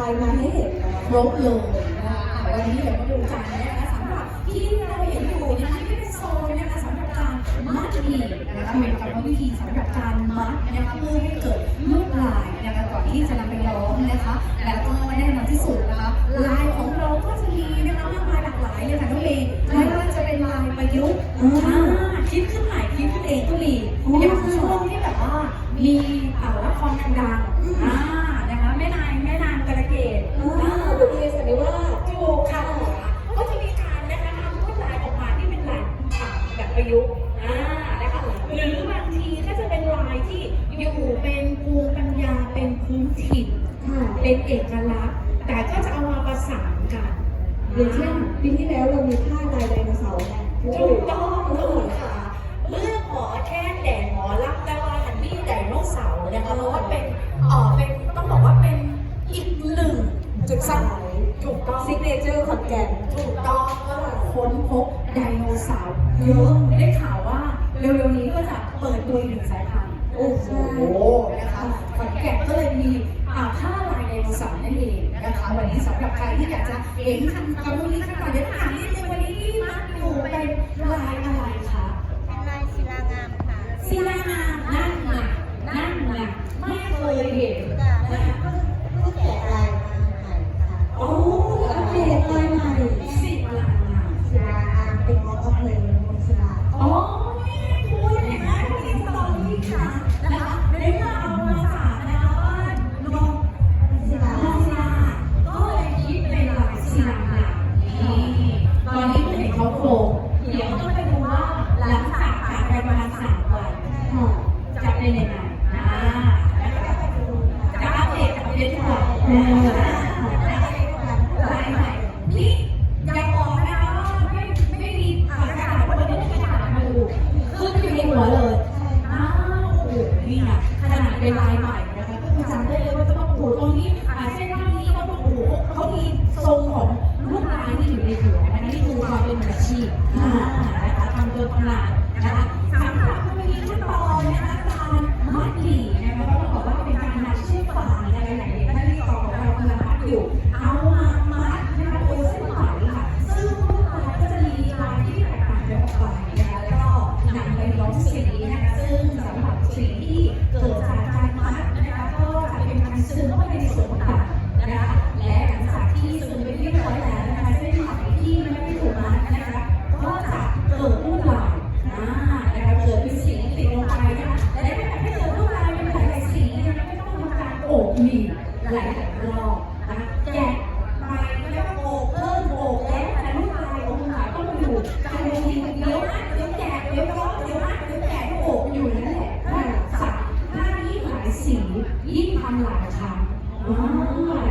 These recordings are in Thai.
ลน์มาให้เห็นครบเลยนะคะวันนี้เดี๋ยวมาดูกันนะคะสำหรับที่เราเห็นอยู่นะคะที่เป็นโซนนะคะสำหรับการมัดหมี่นะคะเป็นกรรมวิธีสำหรับการมัดนะคะเพื่อให้เกิดลวดลายนะคะก่อนที่จะนำไปย้อมนะคะ แล้วก็แน่นอนที่สุดนะคะลายของเราก็จะมีนะคะมากมายหลากหลายเลยค่ะน้องเมย์ไม่ว่าจะเป็นลายประยุกต์คิดขึ้นใหม่คิดขึ้นเองก็มีอย่างช่วงที่แบบว่ามีอ่าละครดังๆ ประยุกต์อ่านะคะหรือบางทีก็จะเป็นลายที่อยู่เป็นภูมิปัญญาเป็นพื้นถิ่นค่ะเป็นเอกลักษณ์ แต่ก็จะเอามาประสานกันอย่างเช่นปีที่แล้วเรามีผ้าลายไดโนเสาร์ไงถูกต้องเลยค่ะเมื่อหมอแค่แดดหมอรับได้ว่าอันนี้ไดโนเสาร์นะคะเพราะว่าเป็นเอ่อเป็นต้องบอกว่าเป็นอีกหนึ่งจุดขายถูกต้องซิกเนเจอร์ขอนแก่นถูกต้องก็ค้นพบ ไดโนเสาร์เยอะได้ข่าวว่าเร็วๆนี้ก็จะเปิดตัวอีกหนึ่งสายพันธุ์โอ้ใช่โอ้โหนะคะขอนแก่นก็เลยมีอ่าผ้าลายไดโนเสาร์นั่นเองนะคะวันนี้สำหรับใครที่อยากจะเห็นคันกำมะนี้ขั้นตอนเดี๋ยวถามนิดนึงวันนี้ที่มัดอยู่เป็นลายอะไรคะเป็นลายศิลางามค่ะศิลางามนั่นไงนั่นไงไม่เคยเห็น ค่ะจะเป็นยังไงอ่านะจะอัปเดตกับเดททุกวัน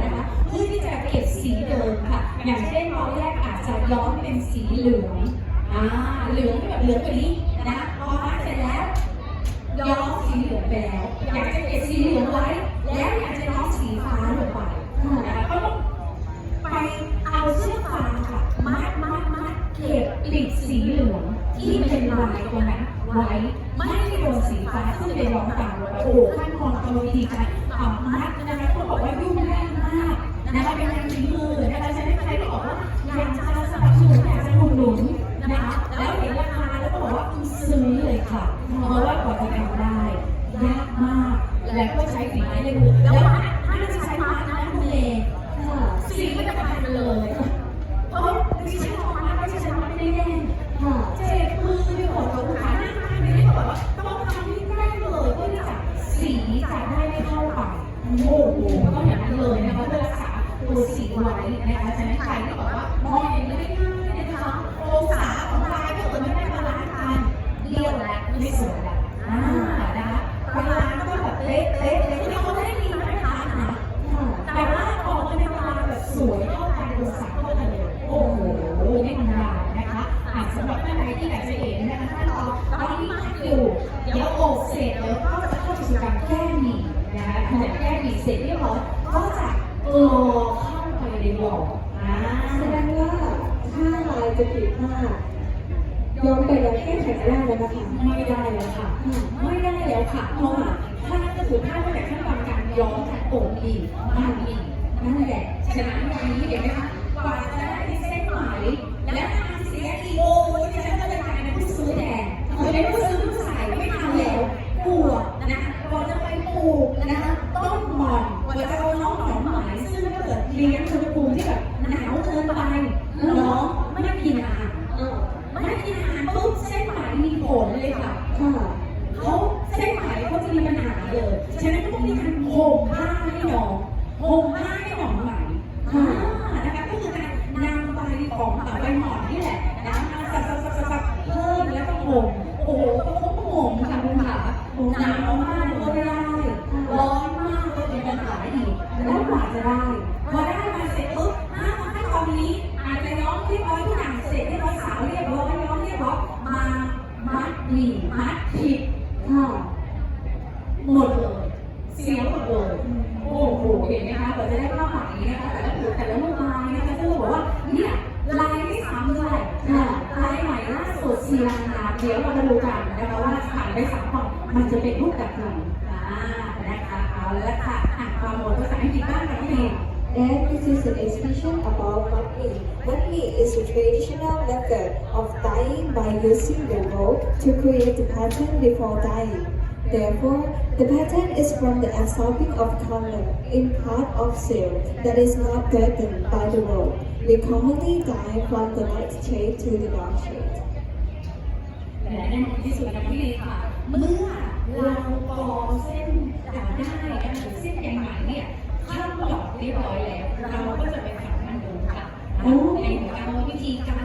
นะคะเพื่อที่จะเก็บสีเดิมค่ะ อย่างเช่นตอนแรกอาจจะย้อมเป็นสีเหลืองอ่าเหลืองแบบเหลืองกว่านี้นะพอมาเสร็จแล้วย้อมสีเหลืองไปแล้วอยากจะเก็บสีเหลืองไว้ แล้วอยากจะย้อมสีฟ้าลงไปนะคะก็ต้องไปเอาเชือกฟางค่ะมัดมัดมัดเก็บปิดสีเหลืองที่เป็นลายตรงนั้นไว้ไม่ให้โดนสีฟ้าซึ่งเป็นรองต่างลงไปโอ้โหขั้นตอนกรรมวิธีการเอามัดนะคะต้องบอกว่ายุ่งยากากนะคะเป็นงานฝีมือนะคะฉะนั้นใครที่บอกว่าอยากจะสนับสนุนอยากจะอุดหนุนนะคะแล้วเห็นราคาแล้วก็บอกว่าซื้อเลยค่ะเพราะว่ากว่าจะทำได้ยากมาก และก็ใช้ฝีไม้ลายมือแล้วถ้าจะใช้ไมัดนะคุณเองค่ะสีมันจะพันเลยเพราะดิฉันทำมาไม่ใช่ฉันไม่ได้แน่นเจ็บมือไปหมดเลยขาหน้าข้างนี้แบบว่าต้องทำที่แน่นเลยเพื่อที่จะสีจะได้ไม่เข้าไปโอ้โห ตัวสีไว้นะคะฉะนั้นใครที่บอกว่ามองเห็นไม่ได้ง่ายนะคะองศาของลายก็เกิดไม่ได้บาลานซ์กันเลี่ยวแล้วไม่สวยแล้วอ่านะคะบาลานซ์ก็แบบเป๊ะเป๊ะเป๊ะที่เขาไม่ได้มีมาตรฐานนะคะแต่ว่าออกมาในเวลาแบบสวยเท่ากันดูสักเท่ากันเลยโอ้โหไม่ธรรมดานะคะอะสำหรับท่านใดที่อยากจะเห็นนะคะท่านรอตอนนี้มาอยู่เดี๋ยวโอบเสร็จแล้วก็จะเข้าสู่การแก้หมี่นะคะพอแก้หมี่เสร็จเรียบร้อยก็จะ รอเข้าไปในหลอดอ่าแสดงว่าถ้าลายจะผิดพลาดย้อนไปแล้วแก้ไขไม่ได้แล้วนะคะไม่ได้แล้วค่ะ ไม่ได้แล้วค่ะ เพราะว่าถ้าก็คือถ้าตั้งแต่ขั้นตอนการย้อมจากโอ่งอีกมาอีกนั่นแหละฉะนั้นวันนี้เห็นไหมคะ ลี้ยงอุณหภูมิที่แบบหนาวเกินไปน้องไม่กินอาหารเออไม่กินอาหารปุ๊บเส้นไหมมีผลเลยค่ะค่ะเขาเส้นไหมเขาจะมีปัญหาเลยฉะนั้นต้องมีการห่มผ้าให้น้องห่มผ้าให้น้องไหมอ่านะคะก็คือการนำใบของเอ่อใบหมอนนี่แหละนะมาสับสับสับสับสับเพิ่มแล้วก็ห่มโอ้โหต้องห่มค่ะคุณขาหนาวมากก็ไม่ได้ร้อนมากก็เป็นปัญหาอีกแล้วกว่าจะได้พอได้ รียบร้อยทุกอย่างเสร็จเรียบร้อยสาวเรียบร้อยย้อมเรียบร้อยมามัดหมี่มัดผิดค่ะหมดเลยเสียหมดเลยโอ้โหเห็นไหมคะกว่าจะได้ผ้าไหมนะคะแต่ละผืนแต่ละลวดลายนะคะจะบอกว่าเนี่ยลายไม่ซ้ำเลยค่ะลายใหม่ล่าสุดซีรังนาเดี๋ยวเรามาดูกันนะคะว่าขายได้สามคนมันจะเป็นรูปแบบไหนอ่านะคะเอาและค่ะอ่านความหมดภาษาอังกฤษบ้างค่ะพี่เอง And this is an exhibition about matni. Matni is a traditional method of dyeing by using the rope to create the pattern before dyeing. Therefore, the pattern is from the absorbing of color in part of silk that is not threatened by the rope. We commonly dye from the light shade to the dark shade. และแน่นอนที่สุดนะพี่เอค่ะ เมื่อเรากอเส้นได้นะคะหรือเส้นใยไหมเนี่ยเข้าดอก เรียบร้อยแล้ว เราก็จะไปฝังมันดูค่ะในหัวการวิธีการ